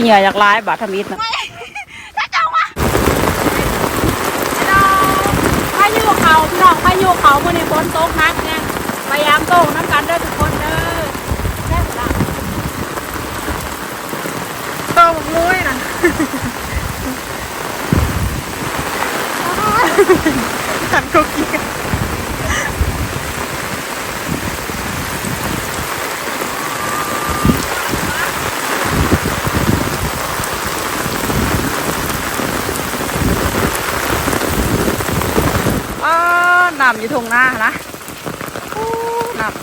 ขี้เหงื่ออยากร้ายบาดทำอิดนะถ้าเจ้ามาเราพายุเขาพี่น้องพายุเขาบนในฝนตกหนักเนี่ยพยายามโต้งน้ำกันเด้อทุกคนเด้อแค่ละโตบักมุ้ยนะหันคุกกี้กันอ้า น้ำอยู่ทงหน้านะอู้น้ำ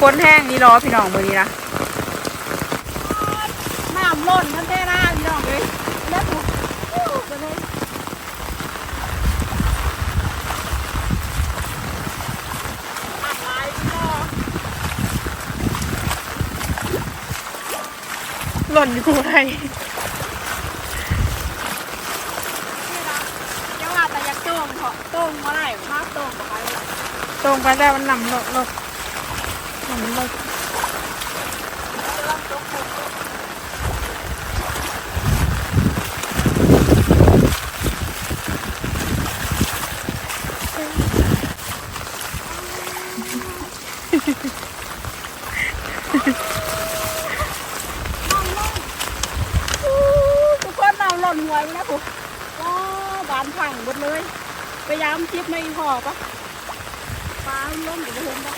ฝนแห้งนี่รอพี่น้องมือนี้นะน้ำล้นทั้งเท่หน้าพี่น้องเลยแล้วถูกอู้ไปเลยน้ำลายพี่น้องหล่นอยู่กูไทย นี่นะเดี๋ยวว่าแต่ อยากโต้งเถอะโต้งมาได้มากโต้งกับใครเลยตรงไปแล้วมันนำหลดหลดนำหลดอู้ทุกคนน้ำล้นหวไปนะผมว้าบานพังหมดเลย พยายามจิบไม่พอปะปลาล้มอยู่ในห้องได้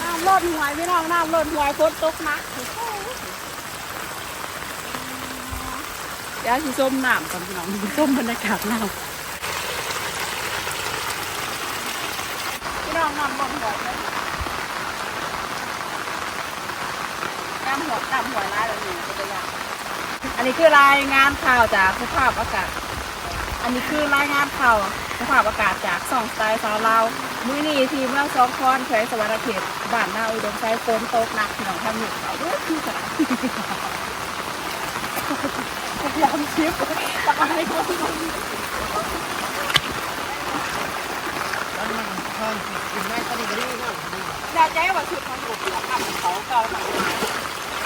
น้ำล้นหวยพี่น้องน้ำล้นหวยฝนตกหนักเดี๋ยวสิส้มน้ำก่อนพี่น้องส้มบรรยากาศน้ำพี่น้องน้ำล้นหวย เลยตามหัวตามหัวร้ายแล้วนี่ก็จะยากอันนี้คือรายงานข่าวจากสภาพอากาศ อันนี้คือรายงานข่าวสภาพอากาศจากสองสไตล์สาวลาวมื้อนี้ทีมเมืองสองคอนแขวงสวรรณเขตบ้านนาอุดมไซฝนตกหนักพี่น้องทำอยู่งเขาด้วยที่สามพยายามชิปตะไคร้คนมันอยากใจว่าชุดของผมเหลือกับเขาเก่าหน่อย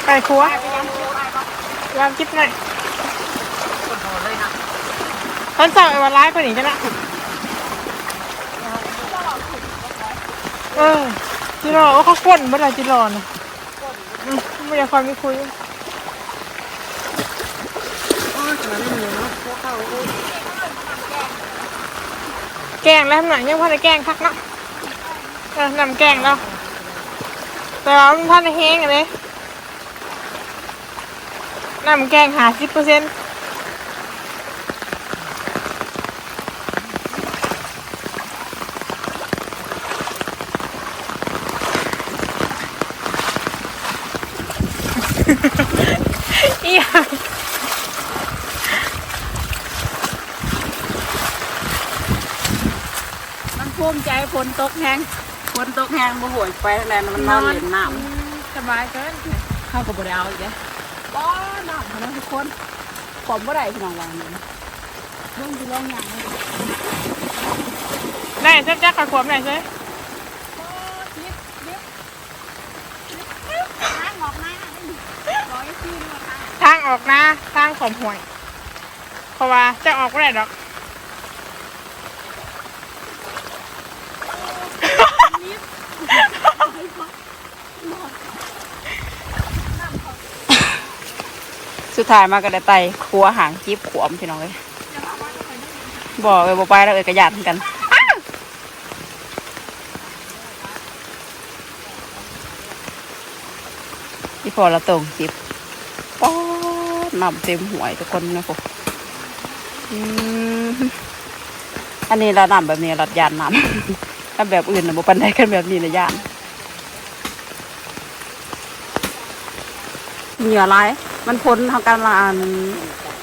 ไปครัวไปยังชิปไปปะยามคิดหน่อยตอนสั่งไอ้วันร้ายคนนี้กันนะเออจิรอว่าเขาก้นเมื่อไรจิรอนะอืมไม่อยากคอยไม่คุยแกงแล้วหนังยังพันในแกงคักเนาะเออนำแกงแล้วแต่ว่ามันพันในแห้งอะเลย นำแกงหาสิบเปอร์เซ็นต์อีหยังมันภูมิใจฝนตกแห้งฝนตกแห้งบ่หวยไปทางใดมันนอนเล่นน้อืมสบายเกินำเข้ากับบ่ได้เอาอีกเด้ ป้อน้ำพนักทุกคนผมบ่ได้พี่น้องวางนี่เบิ่งสิลองอย่างนี้ได้เจ๊แจ๊กขัดขวบไหนอยเจ๊ป้อยิบยิบน้ำออกมาร้อยซีนมาค่ะทางออกนะทางขมห่วย เพราะว่าจะออกไม่ได้ดอก สุดท้ายมาก็ได้ไต่ครัวหางจิบขวมพี่น้องเลยบอกเออบอกไปแล้วเออกระยานกันอีพอเราตรงจิบป๊อดนำเต็มหวยทุกคนนะผมอันนี้เรานำแบบนี้เรายานนำถ้าแบบอื่นนะบุปันได้กันแบบนี้นะยานเหงื่อไหล มันพ้นทางการลาน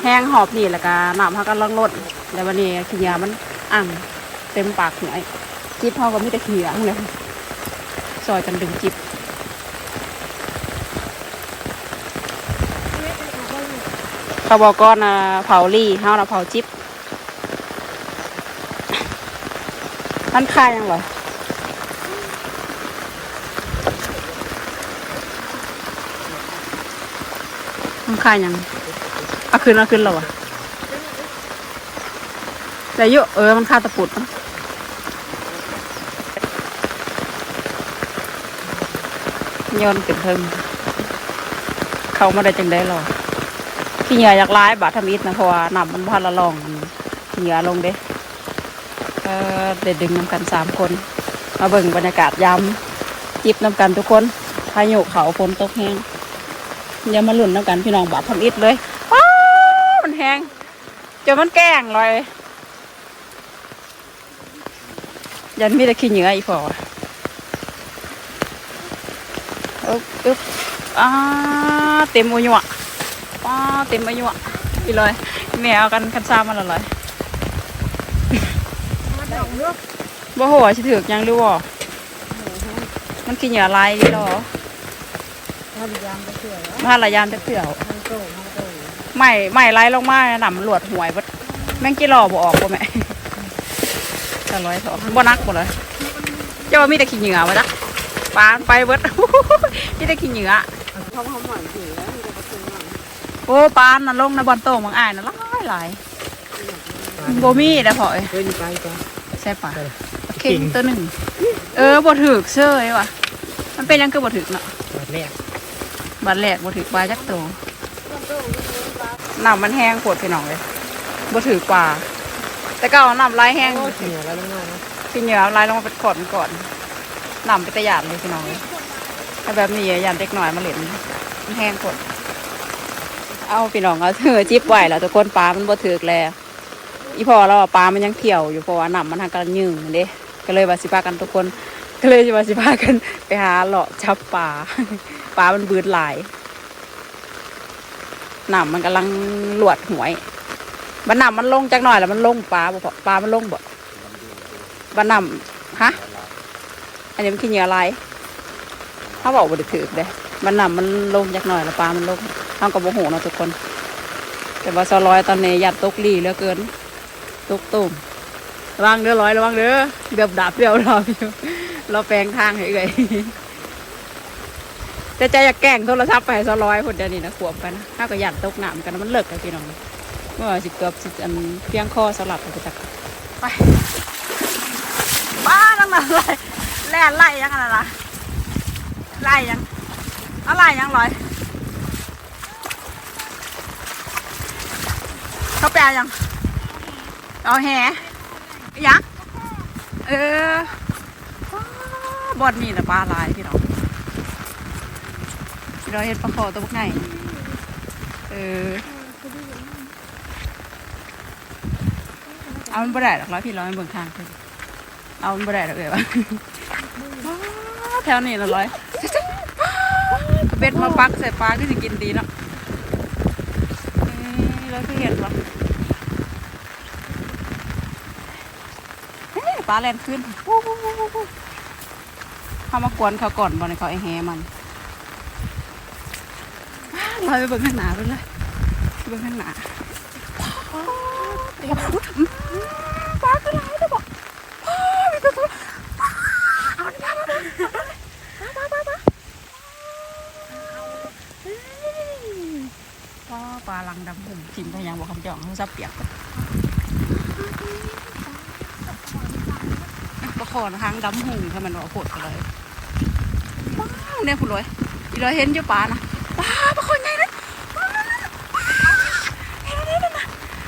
แห้งหอบนี่แหละกก็น้ำทางการลังลดแล้ววันนี้ขี้ยามันอ่างเต็มปากหน่อยจิบพ่อก็ไม่ได้ขี้ยางเลยซอยกันดึงจิบเขาบอกก้อนเผาลี่เฮาเราเผาจิบมันคายยังหรอ มันคายยังเอาขึ้นเอาขึ้นแล้ววะแต่เยอะเออมันคาตะปุดมั้งโยนขึ้นเทิงเขามาได้จังได้หรอขี้เหงื่ออยากร้ายบาทำอิดนะเพราะว่าน้ำมันพันละลองขี้เหงื่อลงเด้ก็เด็ดดึงน้ำกันสามคน มาเบิ่งบรรยากาศยามจิบน้ำกันทุกคนพายุเขาฝนตกแห้ง อย่ามาลุ่นน้ำกันพี่น้องบาดทำอิดเลยว้ามันแห้งจนมันแกล้งเลยยันมีแต่ขี้เหงื่ออีพออึ๊บอึ๊บอ้าเต็มอุยวะอ้าเต็มอุยวะอีเลยแม่เอากันกันซ้ำมาและเลยบ่โหว่าสิถือกยังหรือบ่มันกินอย่าลายดิหรอ ถ้าพยายามจะเชื่อแล้วมาละยามจะเถื่อมันโตมันโตไม่ไม่ไล่ลงมาหนำหลวดหวยเบดแม่งกี่หล่อบ่ออกบ่แม่แต่ร้อยสองบ่นักบ่เลยเจ้าว่ามีแต่ขี้เหงื่อมาจ้ะปานไปเบิด มีแต่ขี้เหงื่อเขาเขาหมั่นถือแล้วมีแต่ประตูหมั่นโอ้ปานน่ะลงในะบอลโต้งบางอ้ายน่ะหลายหลายบ่มีแต่พอเอ้ยเฮ้ยนี่ไปจ้ะใช่ปะเข่งตัวหนึ่งเออบ่ถึกเซ้ยว่ะ มันเป็นหยังคือบ่ถึกเนาะแบบแรก บัดแรกบ่ถือปลาจักตัวน้ำมันแห้งโคตรพี่น้องเลยบ่ถือปลาแต่ก็เอาน้ำลายแห้งโอ้เหนียวแล้วลงมาพี่เหนียวลายลงมาเป็นขอดก่อนน้ำเป็นตะหยาดเลยพี่น้องเลยถ้าแบบนี้หยานเด็กหน่อยมาเล่นมันแห้งโคตรเอาพี่น้องเอาเธอจิบไหวแล้วทุกคนปลามันบ่ถือแล้วอีพอเราปลามันยังเที่ยวอยู่เพราะว่าน้ำมันทางกันยืงเด้ก็เลยว่าสิพากันทุกคน ก็เลยว่าสิพากันไปหาเลาะจับปลาปลามันบืดหลายหน้ำมันกำลังหลวดหวย บันน้ำมันลงจากหน่อยแล้วมันลงปลาบ่ปลามันลงบ่บันน้ำฮะอันนี้มันขี้เหนียวอะไรเขาบอกบ่ได้ถือเลยบันน้ำมันลงจากหน่อยแล้วปลามันลงเขากับโมโหนะทุกคน แต่ว่าซอลอยตอนนี้ยัดตกลีเหลือเกิน ตกตุ่มระวังเด้อร้อยระวังเด้อเดือบดาบเดียวเราอยู่ เราแปลงทางให้เอ่ยแต่ใจอยากแกล้งโทรศัพท์ไปให้ซอร้อยคนเดียวนี่นะขวบกันนะถ้าก็อยากตกน้ำกันนะมันเลิกกันพี่น้องเมื่อสิเกือบสิอันเพียงคอสลับกันไปจักไปบ้าตั้งแต่ไรแล่ไล่ยังอะไรล่ะไล่ยังอะไรยังร้อยเขาแปลยังเอาแหยังเออ บอดนี่นะปลาลายพี่น้องเราเห็นปลาคอตัวพวกไหนเออเอามันบ่ได้หรอกร้อยพี่ร้อยมันเบิ่งทางคือเอามันบ่ได้หรอกเอ๋ยวะแถวนี้ละร้อยเบ็ดมาปักใส่ปลาก็สิกินดีเนาะเอ้ยเคือเห็นปะเฮ้ปลาแล่นขึ้น เขามากวนเขาก่อนบอลเขาไอแฮมันลอยไปเบิ่งข้างหน้าไปเลยเบิ่งข้างหน้าปลาตัวไหนจะบอกมีตัวตัวเอาดิมามามามาปลาปลาลังดำหุ่มจิ้มไปยังบอกคำจ่องเขาซับเปียกปลาคอนหางดำหุ่งถ้ามันว่าโคตรเลย เนี่ยคุณเลยอีเลยเห็นอยู่ปลานะว้าปลาคอใหญ่เลย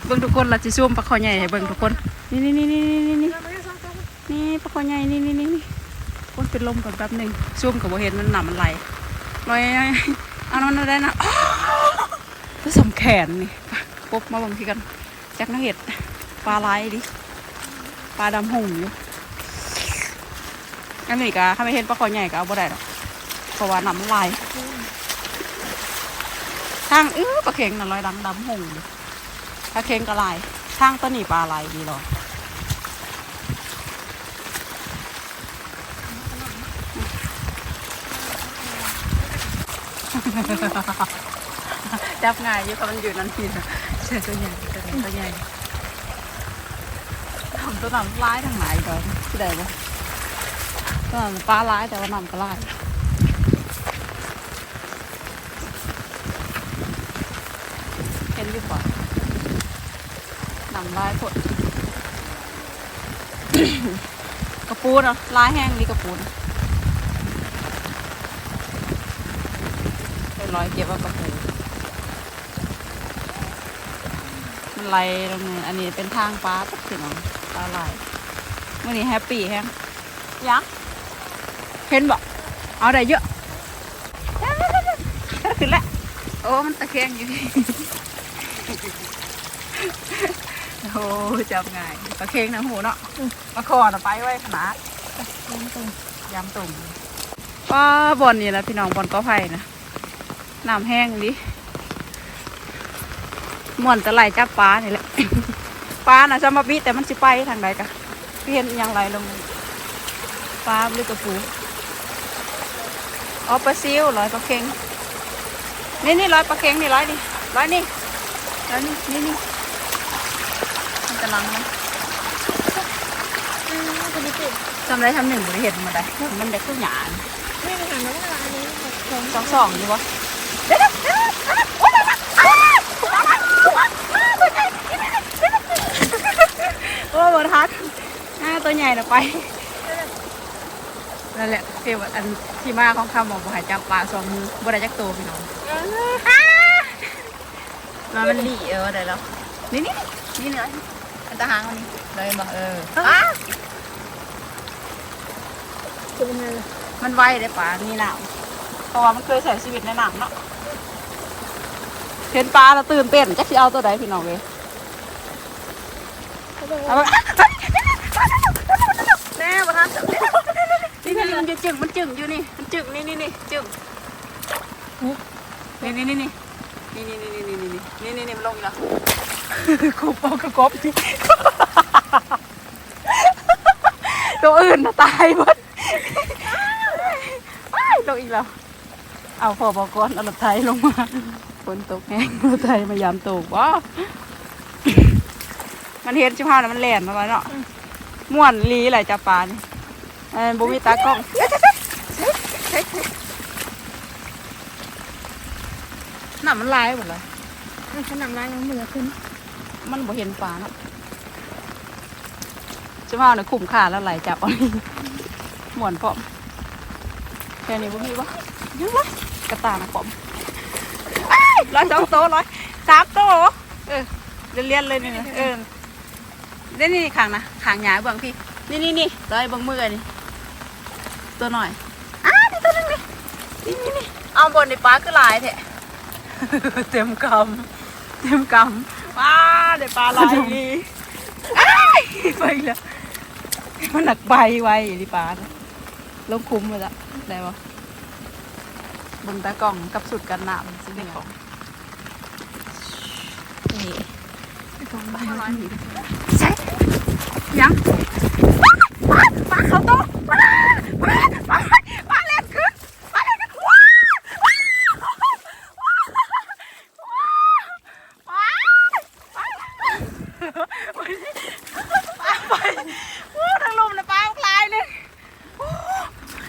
เบิ่งทุกคนเราจะซูมปลาคอใหญ่ให้เบิ่งทุกคน นี่นี่นี่นี่นี่นี่นี่ปลาคอใหญ่นี่นี่นี่นี่คนเป็นลมก่อนแป๊บหนึ่งซูมกับบ่เห็นมันหนามันไหลลอยเอามันได้นะอ้วผสมแขนนี่ปุ๊บมาเบิ่งที่กันแจักนักเห็ดปลาไหลดิปลาดำหงอยู่อันนี้ก็ถ้าไม่เห็นปลาคอใหญ่ก็เอาบ่ได้หรอก ราะว่าน้ำมันไหลทางอื้อปลาเค็งน่ะลอยดำดำหงเลยปลาเค็งก็ลายทางต้นนี่ปลาลายดีหรอจับง่ายอยู่เพราะมันอยู่นั่นนี่นะเสือตัวใหญ่ตัวใหญ่ตัวใหญ่เอาำตัวน้ำร้ายทางไหนก่อนที่ใดบ่ตัวน้ำปลาร้ายแต่ว่าน้ำก็ร้ายเห็นอยู่ป่ะ น้ำร้ายพดกระปูเนาะร้ายแห้งดีกระปูนเป็นรอยเก็บว่ากระปูมันไหลลงนี่อันนี้เป็นทางปลาตักสิน้องปลาไหลมื่อนี้แฮปปี้แฮงยังเห็นบอกเอาได้เยอะขึ้นแล้วโอ้มันตะแคงอยู่ โอ้จับง่ายตะแคงนะหูเนาะมาคอน่ะไปไว้ขนาดยำตุ่มป้าบอนนี่นะพี่น้องบอนก็ไผ่นะน้ำแห้งดิม่วนจะไหลจับปลานี่แหละปลาน่ะจะมาบิแต่มันสิไปทางใดกะเห็นอยังไรลงปลาหรือกระปูอ๋อปลาซิวร้อยปลาเค็งนี่นี่ร้อยปลาเค็งนี่ร้อยนี่ร้อยนี่ร้อยนี่นี่นี่ มันกำลังนะทำไรทำหนึ่งบริเหตุมาได้มันได้ขึ้นหยานไม่ได้ถามแล้วว่าอันนี้ของสองสองอยู่ปะเดี๋ยวเดี๋ยวเดี๋ยวโอ๊ยมาอ้าวโอ้บนทักอ่าตัวใหญ่น่ะไปนั่นแหละเฟียวอันที่มาของคำบอกบ่ใหายจับปลาสองมือบ่ได้จักตัวพี่น้องมามันหลีเออได้แล้วนี่นี่นี่เนื้ออัน ตะหางมันนี่เลยบอกเอออ้าคือเป็นไงล่ะมันไวได้ปลานี่หนาวเพราะว่ามันเคยใส่ชีวิตในหนังเนาะเห็นปลาแล้วตื่นเต้นจักสิเอาตัวใดพี่น้องเลยเขาบอกเอาว่าไปแน่บ่ทันนี่นี่มันจะจึงมันจึงอยู่นี่มันจึงนี่นี่นี่จึงนี่นี่นี่นี่นี่นี่นี่นี่นี่นี่นี่นี่มันลงอีกแล้ว กบเอากระกบดิตัวอื่นนะตายหมดว้ายลงอีกแล้ว เอาพอบอกก่อนเอารถไทยลงมาฝนตกแห้งรถไทยมายามตกว้ามันเห็นชิบห้าแล้วมันแหลนมาแล้วเนาะม่วนลีไหลจับปลานี่เออบุมีตากล้องน้ำมันลายหมดเลยขนมร้านยังเหมือขึ้น มันบ่เห็นปลาเนาะจะมาเนี่ยคุ้มค่าแล้วไหลจับเอานี่ม่วนพร้อมแค่นี้บุมีปะยังวะกระตานะพร้อมร้อยสองโตร้อยสามโตเออเรียนเลยนี่นะเออนี่นี่ขางนะขางหยาเบื้องพี่ นี่นี่นี่ร้อยเบื้องมือนี่ตัวหน่อยอ้าดีตัวนึงนี่นี่นี่นี่เอาบนในปลาก็หลายแท้เต็มกำเต็มกำ ว้าได้ปลาหลายดีอ้ายไปอีกแล้วมันหนักใบไว้ดิปลานะลงคุ้มเลยละได้ปะบนตากล่องกับสุดกันน้ำสิเนี่ยนี่กล่องใบไว้ใช่ยังปลาปลาเขาโตปลาปลาปลาปลาเล่นขึ้นปลาเล่นขึ้นว้าวว้าวว้าวปลาไปโอ้ทางลมนะปลาคลายเลยโอ้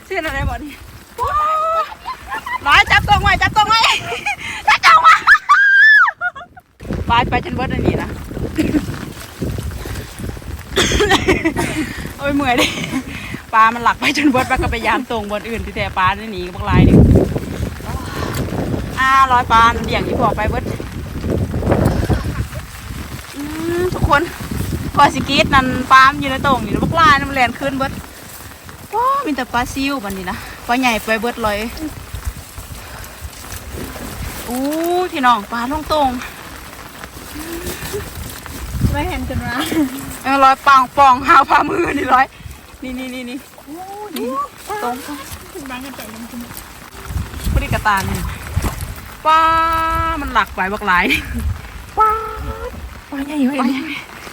เสียอะไรบ่นี่โอ้ร้อยจับตัวไว้จับตัวไว้จับตัวไว้ ไปไปจนเบิดอันนี้นะโอ้ยเมื่อยดิปลามันหลักไปจนเบิดปลาก็ไปยามตรงบนอื่นที่แต่ปลาได้หนีกับพวกลายนี่อ่าร้อยปลาเดี่ยงที่พอไปเบิดอืมทุกคนพอสิกีดนั่นปลามนอยู่ในตรงอยู่ในพวกลายนั่นมันแลนขึ้นเบิดว้ามีแต่ปลาซิวบันนี้นะปลาใหญ่ไปเบิดเลยอู้พี่น้องปลาลงตรง ไม่เห็นจนร้านเออร้อยปองปองหาผ้ามือนี่ร้อย นี่นี่นี่นี่นี่ตรงคุณบางกันใจยังคุณพอดีกระตานี่ป้ามันหลักไปบักหลายป้าปลาใหญ่เลย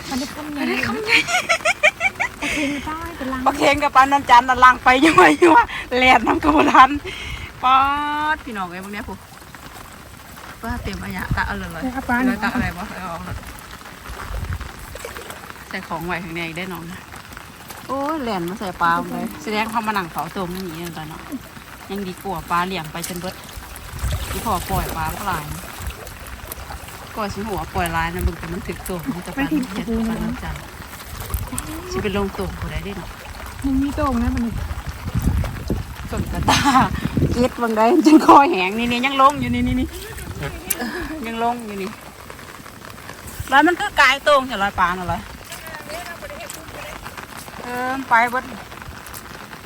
มันได้คำใหญ่คำใหญ่โอเคไม่ได้เป็นลังปลาเค็งกับปลานันจันทร์น่ะลังไปยังไงยังวะแลดน้ำกระบทันป้าดพี่น้องไอ้พวกเนี้ยผู้ ป้าเต็มอันยะตะเอาเลยเลยเลยตะอะไรวะเอาออกเลยใส่ของไว้ข้างในอีกได้น้องนะโอ้ยแหลนมาใส่ปลาเลยแสดงเขามานั่งเผาตรงนี่นี่ตอนเนาะยังดีกว่าปลาเลี้ยงไปจนเบิดที่พอปล่อยปลาก็หลายก่อนสิหัวปล่อยลายนะบึงแต่มันถึกตัวมันจะปันเห็ดปันน้ำจันสิเป็นลงตัวกูได้ดิเนาะมันมีโต่งนะมันส่วนกระตาเก็ดบางได้จนคอแหงนี่นี่ยังลงอยู่นี่นี่นี่ ยังลงอยู่นี่แล้วมันก็กลายตรงจะลอยปลาหน่อยเออไปบด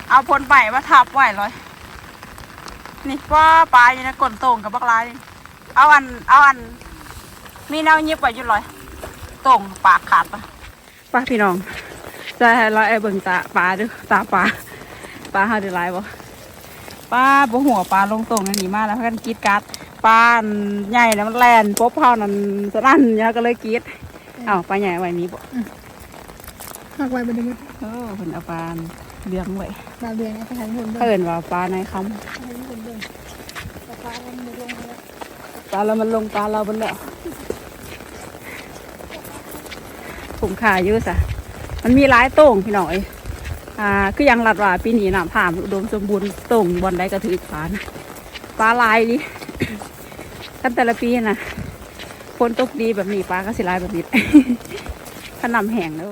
เอาพลไปมาทับไว้เลยนี่ว่าปลาอยู่ในก้นตรงกับบักลายเอาอัน เอาอัน มีแนวยิบไว้อยู่เลยตรงปากขาดปะป้าพี่น้องจะให้เราไอ้เบิ่งตาปลาดูตาปลาปลาเฮาด้หลายบ่ป้าบ่หัวปลาลงตรงนั่นนี่มาแล้วเพื่อนกีดกัด ปลาอันใหญ่แล้วมันแล่นป๊บเฮานั่นสนั่นเนี่ยก็เลยกรีดเอ้าปลาใหญ่ไว้นี้บ่หักไว้บนนี้เออเพิ่นเอาปลาเลี้ยงไว้ปลาเบียงไปทางบนเพิ่นว่าปลาในคำปลาแล้วมันลงปลาเราบนแล้วผมขาเยอะสะมันมีหลายโต่งพี่น้องเอ้ยอ่าคือยังหลัดว่าปีนี้น้ำผ่ามอุดมสมบูรณ์โต่งบอลได้ก็ถือปลานะปลาลายดิ กันแต่ละปีนะฝนตกดีแบบนี้ปลาก็สิลายแบบนี้ขนำแห้งแล้ว